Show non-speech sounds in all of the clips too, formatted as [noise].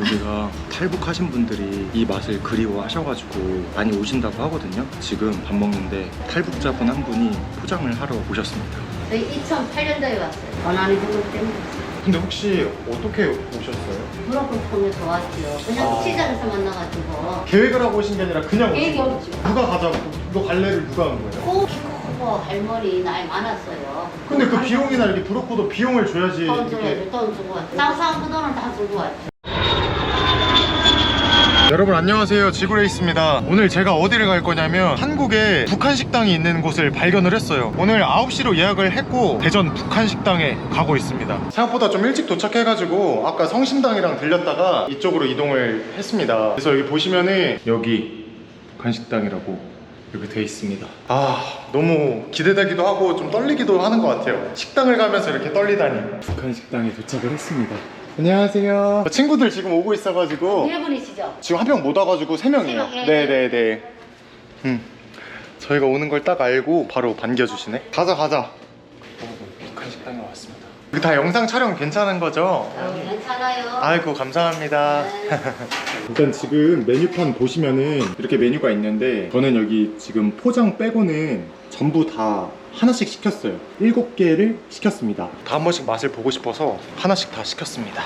여기가 탈북하신 분들이 이 맛을 그리워하셔가지고 많이 오신다고 하거든요. 지금 밥 먹는데 탈북자분 한 분이 포장을 하러 오셨습니다. 저희 2008년도에 왔어요. 원하는 중국 때문에. 근데 혹시 어떻게 오셨어요? 브로커 통해서 왔죠. 그냥 아. 시장에서 만나가지고. 계획을 하고 오신 게 아니라 그냥 계획이 오신 없죠. 거예요? 누가 가자고 이거 갈래를 누가 한 거예요? 꼭 키고 할머니 나이 많았어요. 근데 그 비용이나 이렇게 브로커도 비용을 줘야지 돈 이렇게 줘야죠. 돈 주고 왔죠. 장사한 그 돈은 다 주고 왔죠. 여러분 안녕하세요. 지구레이스입니다. 오늘 제가 어디를 갈 거냐면 한국에 북한 식당이 있는 곳을 발견을 했어요. 오늘 9시로 예약을 했고 대전 북한 식당에 가고 있습니다. 생각보다 좀 일찍 도착해가지고 아까 성심당이랑 들렸다가 이쪽으로 이동을 했습니다. 그래서 여기 보시면은 여기 북한 식당이라고 이렇게 돼 있습니다. 아 너무 기대되기도 하고 좀 떨리기도 하는 것 같아요. 식당을 가면서 이렇게 떨리다니. 북한 식당에 도착을 했습니다 안녕하세요 친구들 지금 오고 있어가지고 네 분이시죠? 지금 한 명 못 와가지고 세 명이에요. 세 명, 예, 네네네. 음. 저희가 오는 걸 딱 알고 바로 반겨주시네. 가자 가자. 북한 식당에 왔습니다. 이거 다 영상 촬영 괜찮은 거죠? 어, 괜찮아요. 아이고 감사합니다. 네. [laughs] 일단 지금 메뉴판 보시면은 이렇게 메뉴가 있는데 저는 여기 지금 포장 빼고는 전부 다 하나씩 시켰어요. 일곱 개를 시켰습니다. 다 한 번씩 맛을 보고 싶어서 하나씩 다 시켰습니다.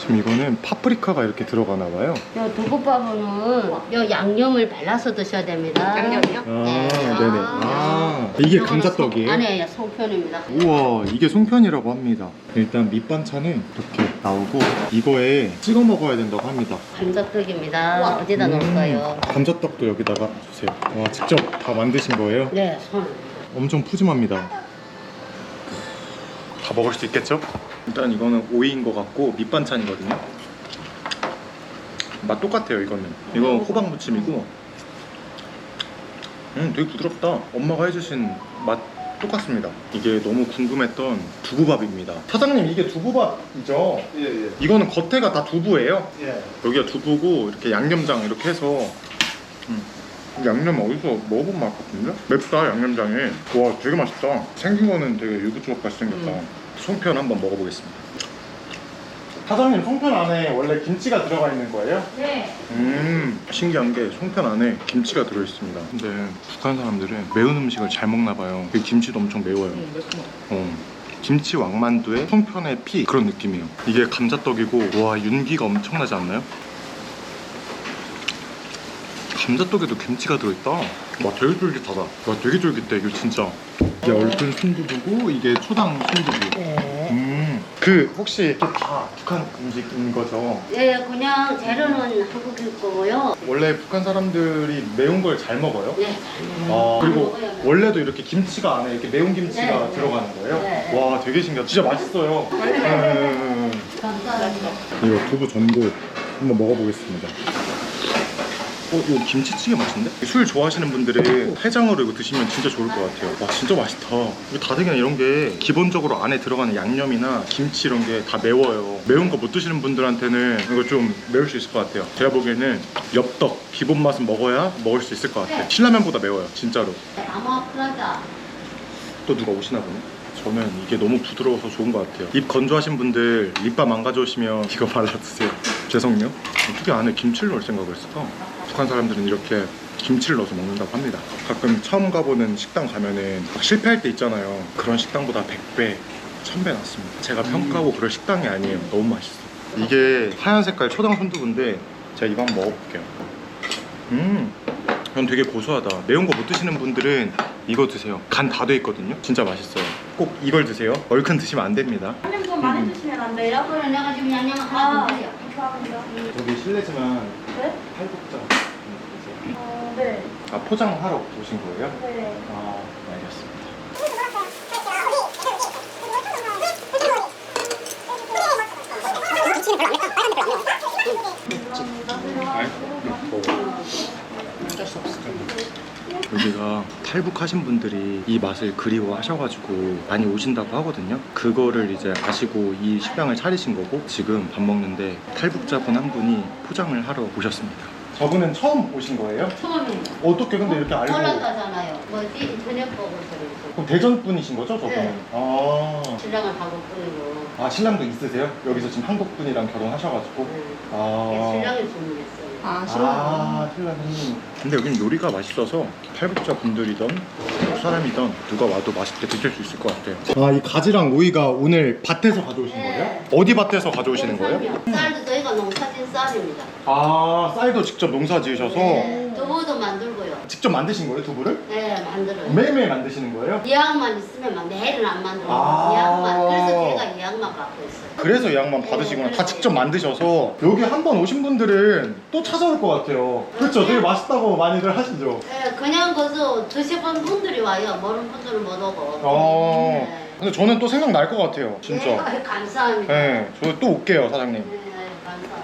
지금 이거는 파프리카가 이렇게 들어가나 봐요. 요 두부밥은 요 양념을 발라서 드셔야 됩니다. 양념이요? 아, 네. 네네. 아, 이게 감자떡이에요? 아니에요, 송편입니다. 우와, 이게 송편이라고 합니다. 일단 밑반찬은 이렇게 나오고 이거에 찍어 먹어야 된다고 합니다. 감자떡입니다. 어디다 음, 놓을까요? 감자떡도 여기다가 주세요. 와, 직접 다 만드신 거예요? 네, 손. 엄청 푸짐합니다. 다 먹을 수 있겠죠? 일단 이거는 오이인 것 같고 밑반찬이거든요. 맛 똑같아요, 이거는. 이거 호박 무침이고. 음, 되게 부드럽다. 엄마가 해주신 맛 똑같습니다. 이게 너무 궁금했던 두부밥입니다. 사장님, 이게 두부밥이죠? 예, 예. 이거는 겉에가 다 두부예요? 예. 여기가 두부고 이렇게 양념장 이렇게 해서 음. 양념 어디서 먹어본 맛 같은데? 맵다 양념장이 와 되게 맛있다 생긴 거는 되게 유부초밥 같이 생겼다 음. 송편 한번 먹어보겠습니다 사장님 송편 안에 원래 김치가 들어가 있는 거예요? 네. 음 신기한 게 송편 안에 김치가 들어있습니다 근데 북한 사람들은 매운 음식을 잘 먹나 봐요 그 김치도 엄청 매워요 어. 김치 왕만두에 송편의 피 그런 느낌이에요 이게 감자떡이고 와 윤기가 엄청나지 않나요? 감자떡에도 김치가 들어있다 와 되게 쫄깃하다 와 되게 쫄깃해 이거 진짜 이게 얼큰 순두부고 이게 초당 순두부 네. 음그 혹시 이게 다 북한 음식인 거죠? 예, 그냥 재료는 한국일 거고요. 원래 북한 사람들이 매운 걸 잘 먹어요? 네. 아, 그리고. 원래도 이렇게 김치가 안에 이렇게 매운 김치가 네, 네. 들어가는 거예요? 네. 와 되게 신기하다 진짜 맛있어요 음. 감사합니다. 이거 두부 전골 한번 먹어보겠습니다. 어, 이거 김치찌개 맛있는데? 술 좋아하시는 분들은 해장으로 이거 드시면 진짜 좋을 것 같아요. 와, 진짜 맛있다. 이거 다대기나 이런 게 기본적으로 안에 들어가는 양념이나 김치 이런 게 다 매워요. 매운 거 못 드시는 분들한테는 이거 좀 매울 수 있을 것 같아요. 제가 보기에는 엽떡 기본 맛은 먹어야 먹을 수 있을 것 같아요. 신라면보다 매워요, 진짜로. 또 누가 오시나 보네. 저는 이게 너무 부드러워서 좋은 것 같아요. 입 건조하신 분들 립밤 안 가져오시면 이거 발라 드세요. 죄송요. 어떻게 안에 김치를 넣을 생각을 했을까? 북한 사람들은 이렇게 김치를 넣어서 먹는다고 합니다. 가끔 처음 가보는 식당 가면은 막 실패할 때 있잖아요. 그런 식당보다 100배, 1000배 낫습니다. 제가 평가하고 그럴 식당이 아니에요. 너무 맛있어. 이게 하얀 색깔 초당 순두부인데 제가 이거 한번 먹어볼게요. 음, 이건 되게 고소하다. 매운 거 못 드시는 분들은 이거 드세요. 간 다 돼 있거든요. 진짜 맛있어요. 꼭 이걸 드세요. 얼큰 드시면 안 됩니다. 한명 좀 많이 드시면 안 돼요? 그래, 내가 지금 양념 하나 더 드려. 감사합니다. 여기 실례지만 네? 팔복장 어, 네. 아 포장하러 오신 거예요? 네. 아 알겠습니다. 여기가 탈북하신 분들이 이 맛을 그리워하셔가지고 많이 오신다고 하거든요. 그거를 이제 아시고 이 식당을 차리신 거고 지금 밥 먹는데 탈북자분 한 분이 포장을 하러 오셨습니다. 저분은 처음 오신 거예요? 처음이에요. 어떻게 근데 이렇게 알고? 몰랐다잖아요. 뭐지? 보고 저기서. 그럼 대전 분이신 거죠, 저분은? 네. 아. 신랑을 하고 끓이고. 아 신랑도 있으세요? 여기서 지금 한국 분이랑 결혼하셔가지고. 아. 신랑이 주문했어요. 아, 아, 신랑님. 근데 여기는 요리가 맛있어서 탈북자 분들이던 한국 사람이던 누가 와도 맛있게 드실 수 있을 것 같아요. 아, 이 가지랑 오이가 오늘 밭에서 가져오신 네. 거예요? 어디 밭에서 가져오시는 거예요? 쌀도 저희가 농사진 쌀입니다. 아, 쌀도 직접 농사 지으셔서 네, 두부도 만들고요. 직접 만드신 거예요, 두부를? 네, 만들어요. 매일매일 만드시는 거예요? 예약만 있으면 막 내일은 안 만들어요. 아. 예약만. 그래서 저희가 예약만 받고 있어요. 그래서 예약만 받으시구나. 다 직접 만드셔서 여기 한 번 오신 분들은 또 찾아올 것 같아요. 그렇죠? 되게 맛있다고 많이들 하시죠? 네, 그냥 거기서 드셔본 분들이 와요. 모르는 분들은 못 오고. 어. 네. 근데 저는 또 생각날 것 같아요. 진짜. 네, 감사합니다. 네, 저 또 올게요, 사장님. 네, 감사합니다.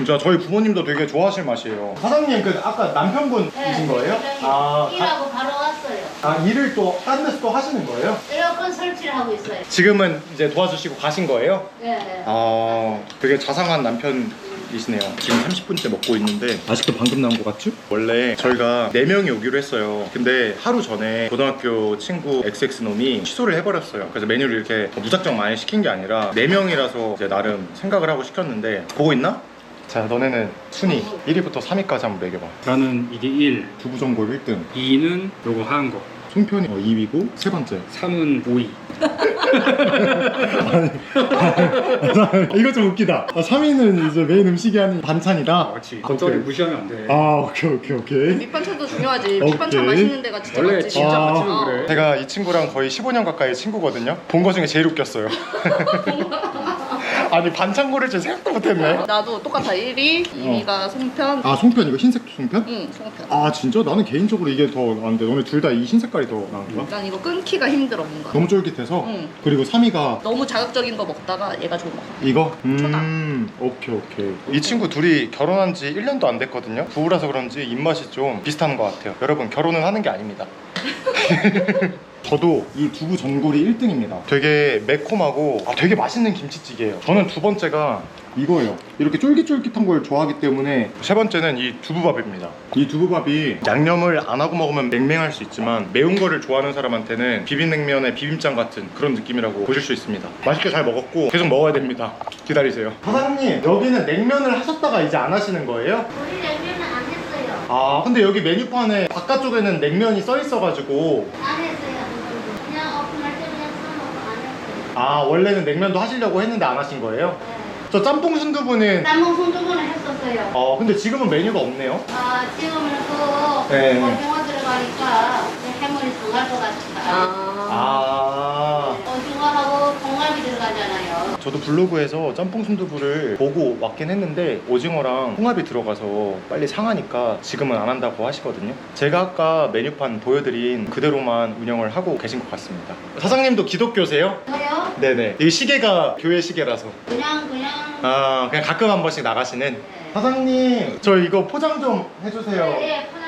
진짜 저희 부모님도 되게 좋아하실 맛이에요. 사장님 그 아까 남편분이신 거예요? 아, 가- 일하고 바로 왔어요. 아 일을 또딴 데서 또 하시는 거예요? 에어컨 설치를 하고 있어요. 지금은 이제 도와주시고 가신 거예요? 네, 네. 아 되게 자상한 남편이시네요. 지금 30분째 먹고 있는데 아직도 방금 나온 것 같죠? 원래 저희가 4명이 오기로 했어요. 근데 하루 전에 고등학교 친구 XX놈이 취소를 해버렸어요. 그래서 메뉴를 이렇게 무작정 많이 시킨 게 아니라 4명이라서 이제 나름 생각을 하고 시켰는데 보고 있나? 자 너네는 순위 1위부터 3위까지 한번 매겨봐. 나는 이게 1, 두부 전골 1등, 2는 요거 하얀 거, 송편이 2위고 세 번째. 3은 오이. [laughs] 이거 좀 웃기다. 3위는 이제 메인 음식이 아닌 반찬이다. 그렇지. 겉절이 오케이. 무시하면 안 돼. 아 오케이 오케이 오케이. 밑반찬도 중요하지. 오케이. 밑반찬 맛있는 데가 진짜 원래 맛집. 진짜 아. 맛집은 그래. 제가 이 친구랑 거의 15년 가까이 친구거든요. 본 거 중에 제일 웃겼어요. [laughs] 아니 반찬 고를 줄 생각도 못했네. 나도 똑같아. 1위, 2위가 송편. 아 송편 이거 흰색 송편? 응, 송편. 아 진짜? 나는 개인적으로 이게 더 나은데 너네 둘 다 이 흰 색깔이 더 나은 거야? 난 이거 끊기가 힘들어 뭔가. 너무 쫄깃해서 응. 그리고 3위가 너무 자극적인 거 먹다가 얘가 좋은 거. 이거? 음 오케이 오케이 이 친구 둘이 결혼한 지 1년도 안 됐거든요 부부라서 그런지 입맛이 좀 비슷한 것 같아요 여러분 결혼은 하는 게 아닙니다 [laughs] 저도 이 두부 전골이 1등입니다 되게 매콤하고 아, 되게 맛있는 김치찌개예요 저는 두 번째가 이거예요 이렇게 쫄깃쫄깃한 걸 좋아하기 때문에 세 번째는 이 두부밥입니다 이 두부밥이 양념을 안 하고 먹으면 맹맹할 수 있지만 매운 거를 좋아하는 사람한테는 비빔냉면의 비빔장 같은 그런 느낌이라고 보실 수 있습니다 맛있게 잘 먹었고 계속 먹어야 됩니다 기다리세요 사장님 여기는 냉면을 하셨다가 이제 안 하시는 거예요? 우리 냉면은 안 했어요. 아 근데 여기 메뉴판에 바깥쪽에는 냉면이 써 있어가지고 안 했어요. 한 번도. 그냥 오픈할 때 그냥 써놓고 안 했어요. 아 원래는 냉면도 하시려고 했는데 안 하신 거예요? 네. 저 짬뽕 순두부는 짬뽕 손두부는 했었어요. 어 근데 지금은 메뉴가 없네요 아, 지금은 그 네. 오징어 들어가니까 그 해물이 상할 것 같다. 아 오징어하고 콩갈비 들어가잖아요. 저도 블로그에서 짬뽕 순두부를 보고 왔긴 했는데 오징어랑 홍합이 들어가서 빨리 상하니까 지금은 안 한다고 하시거든요 제가 아까 메뉴판 보여드린 그대로만 운영을 하고 계신 것 같습니다 사장님도 기독교세요? 저요? 네네 이 시계가 교회 시계라서 그냥 그냥 아 그냥 가끔 한 번씩 나가시는 네. 사장님 저 이거 포장 좀 해주세요 네, 네.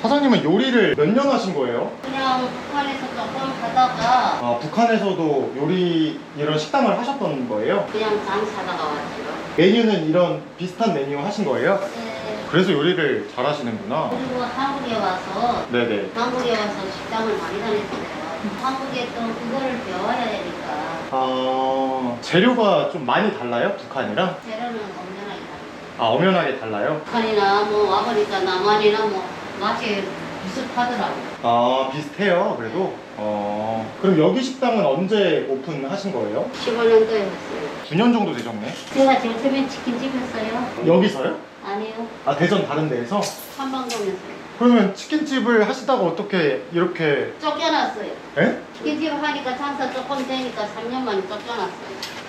사장님은 요리를 몇 년 하신 거예요? 그냥 북한에서 조금 하다가 아 북한에서도 요리 이런 식당을 하셨던 거예요? 그냥 장사다가 왔죠. 메뉴는 이런 비슷한 메뉴 하신 거예요? 네. 그래서 요리를 잘 하시는구나 그리고 한국에 와서 네네 한국에 와서 식당을 많이 다녔어요. 한국에 또 그거를 배워야 되니까 아 재료가 좀 많이 달라요? 북한이랑? 재료는 엄연하게 다르죠. 아 엄연하게 달라요? 북한이나 뭐 와보니까 남한이나 뭐 맛이 비슷하더라고요. 아 비슷해요 그래도? 어 그럼 여기 식당은 언제 오픈하신 거예요? 15년도에 했어요. 9년 정도 되셨네 제가 제일 처음에 치킨집 했어요. 여기서요? 아니요. 아 대전 다른 데에서? 한방동에서요. 그러면 치킨집을 하시다가 어떻게 이렇게 쫓겨났어요. 에? 치킨집 하니까 장사 조금 되니까 3년 만에 쫓겨났어요.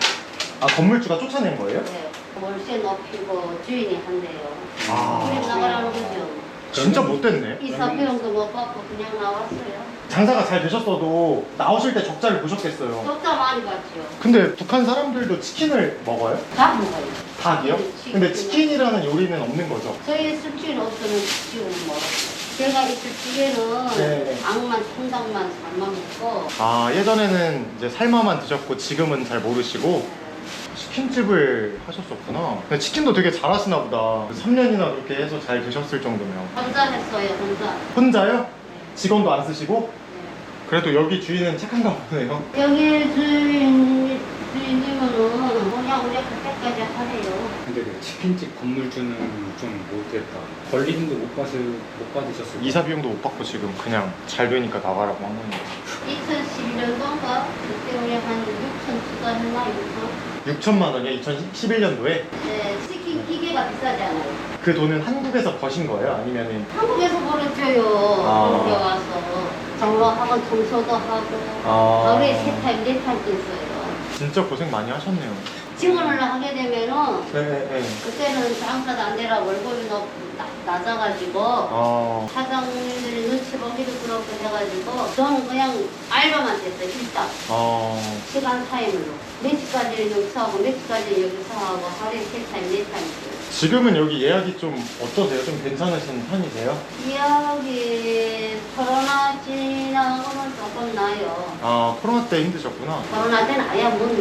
아 건물주가 쫓아낸 거예요? 네. 월세 높이고 주인이 한대요. 아. 그냥 나가라는 거죠. 진짜 못됐네 이 사표용도 못 받고 그냥 나왔어요. 장사가 잘 되셨어도 나오실 때 적자를 보셨겠어요 적자 많이 받죠. 근데 북한 사람들도 치킨을 먹어요? 다 먹어요. 닭이요? 치킨. 근데 치킨이라는 요리는 없는 거죠? 저희 술집은 없어는 지금 뭐 제가 있을 집에는 네. 닭만 통닭만 삶아 먹고 아 예전에는 이제 삶아만 드셨고 지금은 잘 모르시고 치킨집을 하셨었구나 근데 치킨도 되게 잘하시나 보다 3년이나 그렇게 해서 잘 드셨을 정도면 혼자 했어요 혼자. 혼자요? 직원도 안 쓰시고? 네. 그래도 여기 주인은 착한가 보네요 여기 주인 주인님은 10시까지 하래요. 근데 그 치킨집 건물 주는 좀 못됐다. 권리금도 못 받으 못 받으셨을 거예요. 이사 비용도 못 받고 지금 그냥 잘 되니까 나가라고 한 거예요 2011년도인가 그때 우리 한 6천 투자했나 6천? 6천만 원이요? 2011년도에? 네, 치킨 기계가 비싸잖아요. 그 돈은 한국에서 버신 거예요? 아니면은 한국에서 벌어줘요. 아. 여기 와서 정로학원 청소도 하고 아 하루에 세 타임 네 타임 있어요. 진짜 고생 많이 하셨네요 직원을 하게 되면은 네네 그때는 장사도 안 되라 월급이 너무 나- 낮아가지고 아. 사장님들이 눈치 보기도 그렇고 해가지고 저는 그냥 알바만 됐어요 일단. 아, 시간 타임으로. 몇 시까지 여기서 하고 몇 시까지 여기서 하고 하루에 세 타임 네 타임 지금은 여기 예약이 좀 어떠세요? 좀 괜찮으신 편이세요? 이야기 코로나 지나고는 조금 나요. 아 코로나 때 힘드셨구나. 코로나 때는 아예 문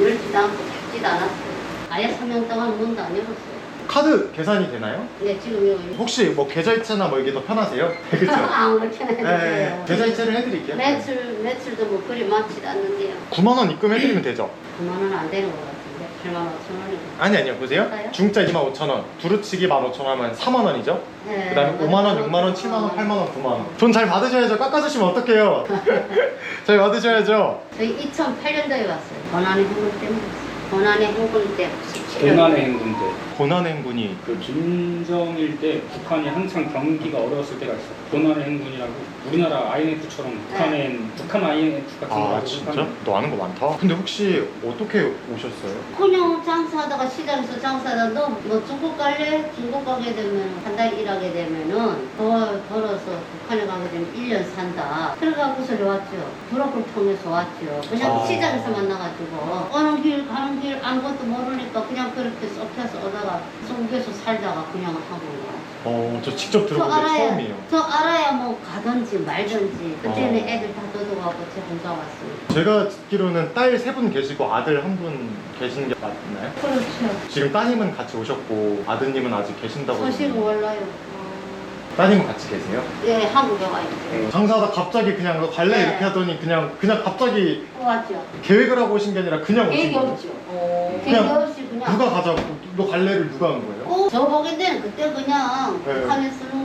열지도 않고 닫지도 않았어요. 아예 3년 동안 문도 안 열었어요. 카드 계산이 되나요? 네, 지금 여기. 혹시 뭐 계좌이체나 뭐 이게 더 편하세요? [laughs] 그렇죠? 안 그렇게는 네, 네. 계좌이체를 해드릴게요. 매출, 매출도 뭐 그리 많지도 않는데요. 9만 원 입금해드리면 되죠? 9만 원 안 되는 거예요. 아니 아니요. 보세요. 중짜 2만 5천 원. 두루치기 1만 5천 원 하면 4만 원이죠? 네. 그 다음에 5만 원, 6만 원, 7만 원, 8만 원, 9만 원돈 잘 받으셔야죠. 깎아주시면 어떡해요? [laughs] 잘 받으셔야죠. 저희 2008년도에 왔어요. 권한의 행군 때문에 권한의 행군 때 고난의 행군대 고난의 행군이 그 김정일 때 북한이 한창 경기가 어려웠을 때가 있었고 난의 행군이라고 우리나라 IMF처럼 북한엔 북한 IMF 같은 거 아 진짜? 너 아는 거 많다. 근데 혹시 어떻게 오셨어요? 그냥 장사하다가 시장에서 장사하다 너뭐 중국 갈래? 중국 가게 되면 한 달 일하게 되면은 더 벌어서 북한에 가게 되면 1년 산다. 그래가고서 왔죠. 브로커를 통해서 왔죠. 그냥 아. 시장에서 만나가지고 어느 길 가는 길 아무것도 모르니까 그냥 그렇게 쏙해서 오다가 속에서 살다가 그냥 하고 와요 어저 직접 저 들어본 게 알아야 처음이에요. 저 알아 야 뭐 가든지 말든지 그때는 어. 애들 다 도도하고 제 혼자 왔어요 제가 듣기로는 딸 세 분 계시고 아들 한 분 계신 게 맞나요? 그렇죠 지금 따님은 같이 오셨고 아드님은 아직 계신다고 소식은 했는데 몰라요 어, 따님은 같이 계세요? 예 한국에 와 있어요 장사하다 갑자기 그냥 너 갈래 네. 이렇게 하더니 그냥 그냥 갑자기 왔죠 계획을 하고 오신 게 아니라 그냥 오신 계획이 거예요? 없죠 어. 계획 그냥 없이 그냥 누가 가자고 너 갈래를 누가 한 거예요? 어, 저 되는 그때 그냥 네. 북한에 쓰는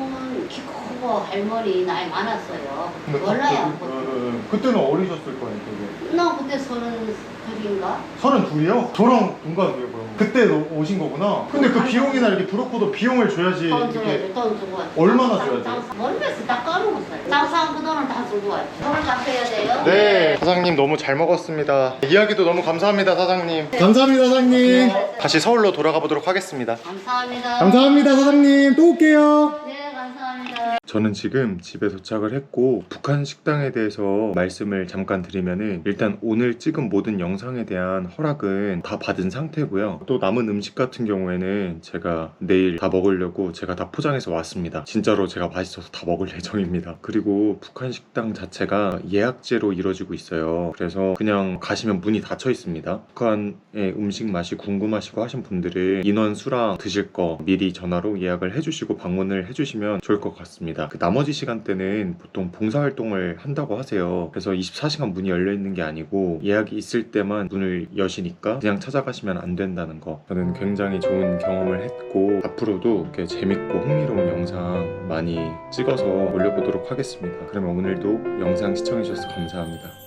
키 크고 할머니 나이 많았어요. 근데 몰라요 갑자기- 어, 어, 어. 그때는 어리셨을 거예요 되게. 나 그때 서른 둘인가? 서른 둘이요? 저랑 동갑이에요 그럼 그때 너 오신 거구나? 근데 그 비용이나 이렇게 브로커도 비용을 줘야지 돈 이렇게 돈 주고 왔죠 얼마나 줘야? 장사- 모르겠어 다 까먹었어요. 장사한 그 돈을 다 주고 왔죠 돈을 갚아야 돼요? 네. 사장님 너무 잘 먹었습니다. 이야기도 너무 감사합니다 사장님. 감사합니다 사장님. 다시 서울로 돌아가 보도록 하겠습니다. 감사합니다. 감사합니다 사장님. 또 올게요. 네 감사합니다 저는 지금 집에 도착을 했고 북한 식당에 대해서 말씀을 잠깐 드리면은 일단 오늘 찍은 모든 영상에 대한 허락은 다 받은 상태고요. 또 남은 음식 같은 경우에는 제가 내일 다 먹으려고 제가 다 포장해서 왔습니다. 진짜로 제가 맛있어서 다 먹을 [laughs] 예정입니다. 그리고 북한 식당 자체가 예약제로 이루어지고 있어요. 그래서 그냥 가시면 문이 닫혀 있습니다. 북한의 음식 맛이 궁금하시고 하신 분들은 인원 수랑 드실 거 미리 전화로 예약을 해주시고 방문을 해주시면 좋을 것 같 습니다. 그 나머지 시간대는 보통 봉사활동을 한다고 하세요. 그래서 24시간 문이 열려 있는 게 아니고 예약이 있을 때만 문을 여시니까 그냥 찾아가시면 안 된다는 거. 저는 굉장히 좋은 경험을 했고 앞으로도 이렇게 재밌고 흥미로운 영상 많이 찍어서 올려보도록 하겠습니다. 그러면 오늘도 영상 시청해주셔서 감사합니다.